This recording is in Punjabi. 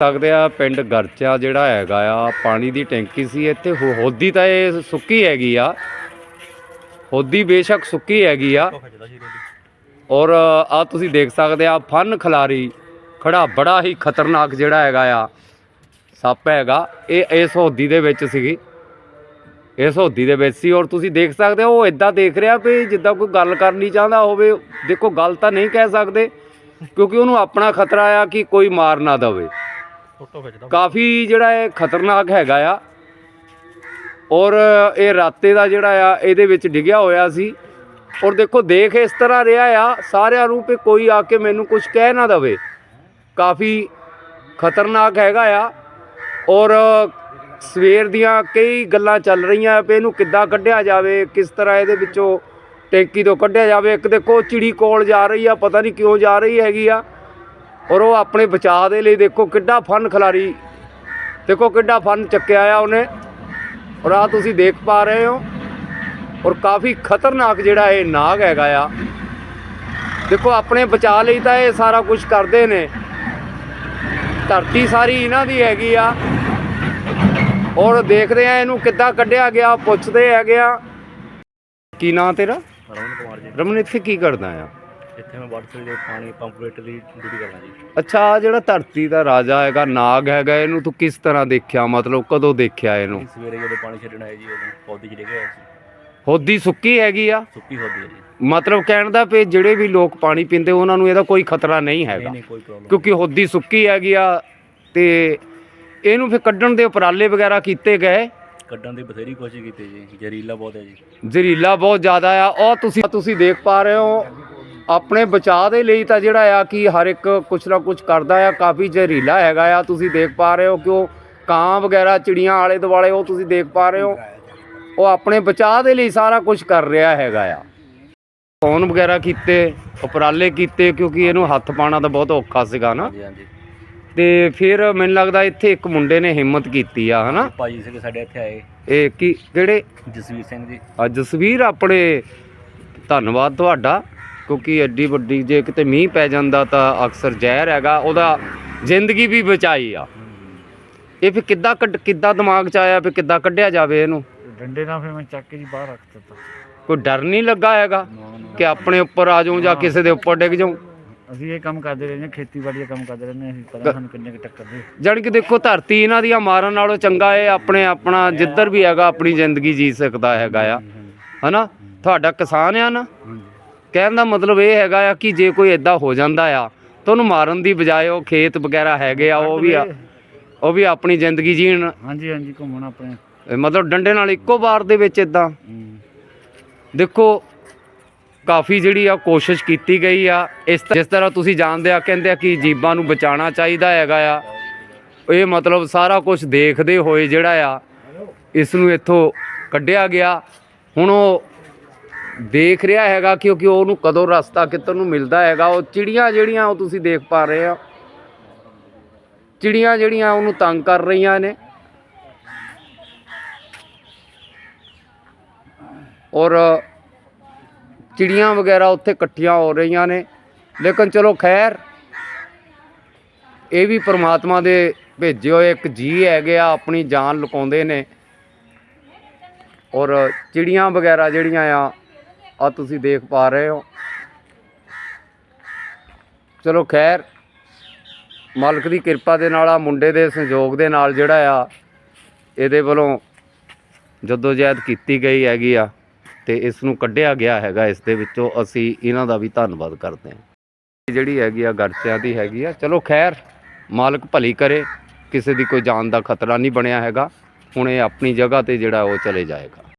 ਸਕਦੇ ਆ ਪਿੰਡ ਗਰਚਾ ਜਿਹੜਾ ਹੈਗਾ ਆ, ਪਾਣੀ ਦੀ ਟੈਂਕੀ ਸੀ ਇੱਥੇ ਹੋਦੀ ਤਾਂ ਇਹ ਸੁੱਕੀ ਹੈਗੀ ਆ। ਹੋਦੀ ਬੇਸ਼ੱਕ ਸੁੱਕੀ ਹੈਗੀ ਆ। ਔਰ ਆ ਤੁਸੀਂ ਦੇਖ ਸਕਦੇ ਆ, ਫਨ ਖਿਲਾਰੀ, ਖੜਾ ਬੜਾ ਹੀ ਖਤਰਨਾਕ ਜਿਹੜਾ ਹੈਗਾ ਆ, ਸੱਪ ਹੈਗਾ। ਇਹ, ਇਸ ਹੋਦੀ ਦੇ ਵਿੱਚ ਸੀਗੀ। ਇਸ ਹੋਦੀ ਦੇ ਵਿੱਚ ਸੀ। ਔਰ ਤੁਸੀਂ ਦੇਖ ਸਕਦੇ ਹੋ, ਉਹ ਇਦਾਂ ਦੇਖ ਰਿਹਾ ਵੀ ਜਿੱਦਾਂ ਕੋਈ ਗੱਲ ਕਰਨੀ ਚਾਹੁੰਦਾ ਹੋਵੇ, ਦੇਖੋ ਗੱਲ ਤਾਂ ਨਹੀਂ ਕਹਿ ਸਕਦੇ, ਕਿਉਂਕਿ ਉਹਨੂੰ ਆਪਣਾ ਖਤਰਾ ਆ ਕਿ ਕੋਈ ਮਾਰ ਨਾ ਦਵੇ। ਫੋਟੋ ਖਿੱਚਦਾ ਕਾਫੀ ਜਿਹੜਾ ਇਹ ਖਤਰਨਾਕ ਹੈਗਾ ਆ। ਔਰ ਇਹ ਰਾਤੇ ਦਾ ਜਿਹੜਾ ਆ, ਇਹਦੇ ਵਿੱਚ ਡਿੱਗਿਆ ਹੋਇਆ ਸੀ। ਔਰ ਦੇਖੋ, ਦੇਖ ਇਸ ਤਰ੍ਹਾਂ ਰਿਹਾ ਆ, ਸਾਰਿਆਂ ਨੂੰ ਕਿ ਕੋਈ ਆ ਕੇ ਮੈਨੂੰ ਕੁਝ ਕਹਿ ਨਾ ਦਵੇ। ਕਾਫੀ ਖਤਰਨਾਕ ਹੈਗਾ ਆ। ਔਰ ਸਵੇਰ ਦੀਆਂ ਕਈ ਗੱਲਾਂ ਚੱਲ ਰਹੀਆਂ ਵੀ ਇਹਨੂੰ ਕਿੱਦਾਂ ਕੱਢਿਆ ਜਾਵੇ, ਕਿਸ ਤਰ੍ਹਾਂ ਇਹਦੇ ਵਿੱਚੋਂ ਟੈਂਕੀ ਤੋਂ ਕੱਢਿਆ ਜਾਵੇ। ਇੱਕ ਦੇਖੋ, ਚਿੜੀ ਕੋਲ ਜਾ ਰਹੀ ਆ, ਪਤਾ ਨਹੀਂ ਕਿਉਂ ਜਾ ਰਹੀ ਹੈਗੀ ਆ। ਔਰ ਉਹ ਆਪਣੇ ਬਚਾਅ ਦੇ ਲਈ ਦੇਖੋ ਕਿੱਡਾ ਫਨ ਖਿਲਾਰੀ ਦੇਖੋ ਕਿੱਡਾ ਫਨ ਚੱਕਿਆ ਆ ਉਹਨੇ। ਔਰ ਆ ਤੁਸੀਂ ਦੇਖ ਪਾ ਰਹੇ ਹੋ ਔਰ ਕਾਫੀ ਖਤਰਨਾਕ ਜਿਹੜਾ ਇਹ ਨਾਗ ਹੈਗਾ ਆ। ਦੇਖੋ ਆਪਣੇ ਬਚਾਅ ਲਈ ਤਾਂ ਇਹ ਸਾਰਾ ਕੁਝ ਕਰਦੇ ਨੇ। ਧਰਤੀ ਸਾਰੀ ਇਹਨਾਂ ਦੀ ਹੈਗੀ ਆ। ਔਰ ਦੇਖਦੇ ਆ ਇਹਨੂੰ ਕਿੱਦਾਂ ਕੱਢਿਆ ਗਿਆ ਪੁੱਛਦੇ ਹੈਗੇ ਆ। ਕੀ ਨਾਂ ਤੇਰਾ? ਰਮਨ ਕੁਮਾਰ ਜੀ। ਰਮਨ ਇੱਥੇ ਕੀ ਕਰਦਾ ਆ? ਇੱਥੇ ਮੈਂ ਵਾਟਰ ਦੇ ਪਾਣੀ ਪੰਪਲੇਟ ਦੀ ਡਿਊਟੀ ਕਰਨਾ ਜੀ। ਅੱਛਾ ਆਹ ਜਿਹੜਾ ਧਰਤੀ ਦਾ ਰਾਜਾ ਹੈਗਾ ਨਾਗ ਹੈਗਾ ਇਹਨੂੰ ਤੂੰ ਕਿਸ ਤਰ੍ਹਾਂ ਦੇਖਿਆ? ਮਤਲਬ ਕਦੋਂ ਦੇਖਿਆ ਇਹਨੂੰ? ਸਵੇਰੇ ਜਦੋਂ ਪਾਣੀ ਛੱਡਣਾ ਹੈ ਜੀ ਉਦੋਂ ਪੌਦੇ ਚ ਡਿੱਗਿਆ ਸੀ। ਹੋਦੀ ਸੁੱਕੀ ਹੈਗੀ ਆ? ਸੁੱਕੀ ਹੋਦੀ ਹੈ ਜੀ। ਮਤਲਬ ਕਹਿਣ ਦਾ ਵੀ ਜਿਹੜੇ ਵੀ ਲੋਕ ਪਾਣੀ ਪੀਂਦੇ ਉਹਨਾਂ ਨੂੰ ਇਹਦਾ ਕੋਈ ਖਤਰਾ ਨਹੀਂ ਨਹੀਂ ਹੈਗਾ। ਨਹੀਂ ਕੋਈ ਪ੍ਰੋਬਲਮ ਕਿਉਂਕਿ ਹੋਦੀ ਸੁੱਕੀ ਹੈਗੀ ਆ ਤੇ ਇਹਨੂੰ ਫਿਰ ਕੱਢਣ ਦੇ ਉਪਰਾਲੇ ਵਗੈਰਾ ਕੀਤੇ ਗਏ? ਕੱਢਣ ਦੀ ਬਥੇਰੀ ਕੋਸ਼ਿਸ਼ ਕੀਤੀ ਜੀ। ਜ਼ਹਿਰੀਲਾ ਬਹੁਤ ਹੈ ਜੀ। ਜ਼ਹਿਰੀਲਾ ਬਹੁਤ ਜ਼ਿਆਦਾ ਆ। ਉਹ ਤੁਸੀਂ ਤੁਸੀਂ ਦੇਖ ਪਾ ਰਹੇ ਹੋ। ਆਪਣੇ ਬਚਾਅ ਦੇ ਲਈ ਤਾਂ ਜਿਹੜਾ ਆ ਕਿ ਹਰ ਇੱਕ ਕੁਛ ਨਾ ਕੁਛ ਕਰਦਾ ਆ ਕਾਫੀ ਜ਼ਹਿਰੀਲਾ ਹੈਗਾ ਆ ਤੁਸੀਂ ਦੇਖ ਪਾ ਰਹੇ ਹੋ ਕਿ ਉਹ ਕਾਂ ਵਗੈਰਾ ਚਿੜੀਆਂ ਆਲੇ ਦੁਆਲੇ ਉਹ ਤੁਸੀਂ ਦੇਖ ਪਾ ਰਹੇ ਹੋ। ਉਹ ਆਪਣੇ ਬਚਾਅ ਦੇ ਲਈ ਸਾਰਾ ਕੁਝ ਕਰ ਰਿਹਾ ਹੈਗਾ ਆ। ਫੋਨ ਵਗੈਰਾ ਕੀਤੇ ਉਪਰਾਲੇ ਕੀਤੇ ਕਿਉਂਕਿ ਇਹਨੂੰ ਹੱਥ ਪਾਣਾ ਤਾਂ ਬਹੁਤ ਔਖਾ ਸੀਗਾ ਨਾ। ਤੇ ਫਿਰ ਮੈਨੂੰ ਲੱਗਦਾ ਇੱਥੇ ਇੱਕ ਮੁੰਡੇ ਨੇ ਹਿੰਮਤ ਕੀਤੀ ਆ ਹਨਾ? ਭਾਜੀ ਸੀਗੇ ਸਾਡੇ ਇੱਥੇ ਆਏ। ਇਹ ਕੀ ਕਿਹੜੇ? ਜਸਵੀਰ ਸਿੰਘ ਜੀ। ਆ ਜਸਵੀਰ ਆਪਣੇ ਧੰਨਵਾਦ ਤੁਹਾਡਾ। ਕਿਉਂਕਿ ਐਡੀ ਵੱਡੀ ਜੇ ਕਿਤੇ ਮੀਂਹ ਪੈ ਜਾਂਦਾ ਤਾਂ ਅਕਸਰ ਜ਼ਹਿਰ ਹੈਗਾ ਉਹਦਾ ਜ਼ਿੰਦਗੀ ਵੀ ਬਚਾਈ ਆ। ਇਹ ਫਿਰ ਕਿੱਦਾਂ ਕੱਢ ਕਿੱਦਾਂ ਦਿਮਾਗ 'ਚ ਆਇਆ ਵੀ ਕਿੱਦਾਂ ਕੱਢਿਆ ਜਾਵੇ ਇਹਨੂੰ? ਡੰਡੇ ਨਾਲ ਫਿਰ ਮੈਂ ਚੱਕ ਕੇ ਜੀ ਬਾਹਰ ਰੱਖ ਦਿੱਤਾ। ਕੋਈ ਡਰ ਨਹੀਂ ਲੱਗਾ ਹੈਗਾ ਕਿ ਆਪਣੇ ਉੱਪਰ ਆ ਜਾਊਂ ਜਾਂ ਕਿਸੇ ਦੇ ਉੱਪਰ ਡਿੱਗ ਜਾਊਂ? ਅਸੀਂ ਇਹ ਕੰਮ ਕਰਦੇ ਰਹਿੰਦੇ ਖੇਤੀਬਾੜੀ ਦਾ ਕੰਮ ਕਰਦੇ ਰਹਿੰਦੇ ਅਸੀਂ ਪਤਾ ਸਾਨੂੰ ਕਿੰਨੇ ਕੁ ਟੱਕਰ ਦੇ। ਜਾਣੀ ਕਿ ਦੇਖੋ ਧਰਤੀ ਇਹਨਾਂ ਦੀਆਂ ਮਾਰਨ ਨਾਲੋਂ ਚੰਗਾ ਇਹ ਆਪਣੇ ਆਪਣਾ ਜਿੱਧਰ ਵੀ ਹੈਗਾ ਆਪਣੀ ਜ਼ਿੰਦਗੀ ਜੀ ਸਕਦਾ ਹੈਗਾ ਆ। ਹਨਾ? ਤੁਹਾਡਾ ਕਿਸਾਨ ਆ ਨਾ? ਕਹਿਣ ਦਾ ਮਤਲਬ ਇਹ ਹੈਗਾ ਆ ਕਿ ਜੇ ਕੋਈ ਇਦਾਂ ਹੋ ਜਾਂਦਾ ਆ ਤਾਂ ਉਹਨੂੰ ਮਾਰਨ ਦੀ ਬਜਾਏ ਉਹ ਖੇਤ ਵਗੈਰਾ ਹੈਗੇ ਆ ਉਹ ਵੀ ਆ- ਉਹ ਵੀ ਆਪਣੀ ਜ਼ਿੰਦਗੀ ਜੀਣ। ਹਾਂਜੀ ਹਾਂਜੀ ਘੁੰਮਣ ਆਪਣੇ। ਇਹ ਮਤਲਬ ਡੰਡੇ ਨਾਲ ਇੱਕੋ ਵਾਰ ਦੇ ਵਿੱਚ ਇਦਾਂ ਦੇਖੋ ਕਾਫੀ ਜਿਹੜੀ ਆ ਕੋਸ਼ਿਸ਼ ਕੀਤੀ ਗਈ ਆ ਇਸ ਤ- ਜਿਸ ਤਰ੍ਹਾਂ ਤੁਸੀਂ ਜਾਣਦੇ ਆ ਕਹਿੰਦੇ ਆ ਕਿ ਜੀਬਾਂ ਨੂੰ ਬਚਾਉਣਾ ਚਾਹੀਦਾ ਹੈਗਾ ਆ। ਇਹ ਮਤਲਬ ਸਾਰਾ ਕੁਝ ਦੇਖਦੇ ਹੋਏ ਜਿਹੜਾ ਆ ਇਸ ਨੂੰ ਇੱਥੋਂ ਕੱਢਿਆ ਗਿਆ। ਹੁਣ ਉਹ ਦੇਖ ਰਿਹਾ ਹੈਗਾ ਕਿਉਂਕਿ ਉਹਨੂੰ ਕਦੋਂ ਰਸਤਾ ਕਿੱਧਰ ਨੂੰ ਮਿਲਦਾ ਹੈਗਾ, ਉਹ ਚਿੜੀਆਂ ਜਿਹੜੀਆਂ ਉਹ ਤੁਸੀਂ ਦੇਖ ਪਾ ਰਹੇ ਆ ਚਿੜੀਆਂ ਜਿਹੜੀਆਂ ਉਹਨੂੰ ਤੰਗ ਕਰ ਰਹੀਆਂ ਨੇ। ਔਰ ਚਿੜੀਆਂ ਵਗੈਰਾ ਉੱਥੇ ਇਕੱਠੀਆਂ ਹੋ ਰਹੀਆਂ ਨੇ। ਲੇਕਿਨ ਚਲੋ ਖੈਰ, ਇਹ ਵੀ ਪ੍ਰਮਾਤਮਾ ਦੇ ਭੇਜੇ ਹੋਏ ਇੱਕ ਜੀ ਹੈਗੇ ਆ, ਆਪਣੀ ਜਾਨ ਲੁਕਾਉਂਦੇ ਨੇ। ਔਰ ਚਿੜੀਆਂ ਵਗੈਰਾ ਜਿਹੜੀਆਂ ਆ ਆ ਤੁਸੀਂ ਦੇਖ ਪਾ ਰਹੇ ਹੋ। ਚਲੋ ਖੈਰ, ਮਾਲਕ ਦੀ ਕਿਰਪਾ ਦੇ ਨਾਲ ਆ, ਮੁੰਡੇ ਦੇ ਸੰਯੋਗ ਦੇ ਨਾਲ ਜਿਹੜਾ ਆ, ਇਹਦੇ ਵੱਲੋਂ ਜਦੋਂ ਜਹਿਦ ਕੀਤੀ ਗਈ ਹੈਗੀ ਆ ਤੇ ਇਸ ਨੂੰ ਕੱਢਿਆ ਗਿਆ ਹੈਗਾ। ਇਸ ਦੇ ਵਿੱਚੋਂ ਅਸੀਂ ਇਹਨਾਂ ਦਾ ਵੀ ਧੰਨਵਾਦ ਕਰਦੇ ਹਾਂ। ਇਹ ਜਿਹੜੀ ਹੈਗੀ ਆ ਗਰਚਿਆਂ ਦੀ ਹੈਗੀ ਆ। ਚਲੋ ਖੈਰ, ਮਾਲਕ ਭਲੀ ਕਰੇ, ਕਿਸੇ ਦੀ ਕੋਈ ਜਾਨ ਦਾ ਖਤਰਾ ਨਹੀਂ ਬਣਿਆ ਹੈਗਾ। ਹੁਣ ਇਹ ਆਪਣੀ ਜਗ੍ਹਾ ਤੇ ਜਿਹੜਾ ਉਹ ਚਲੇ ਜਾਏਗਾ।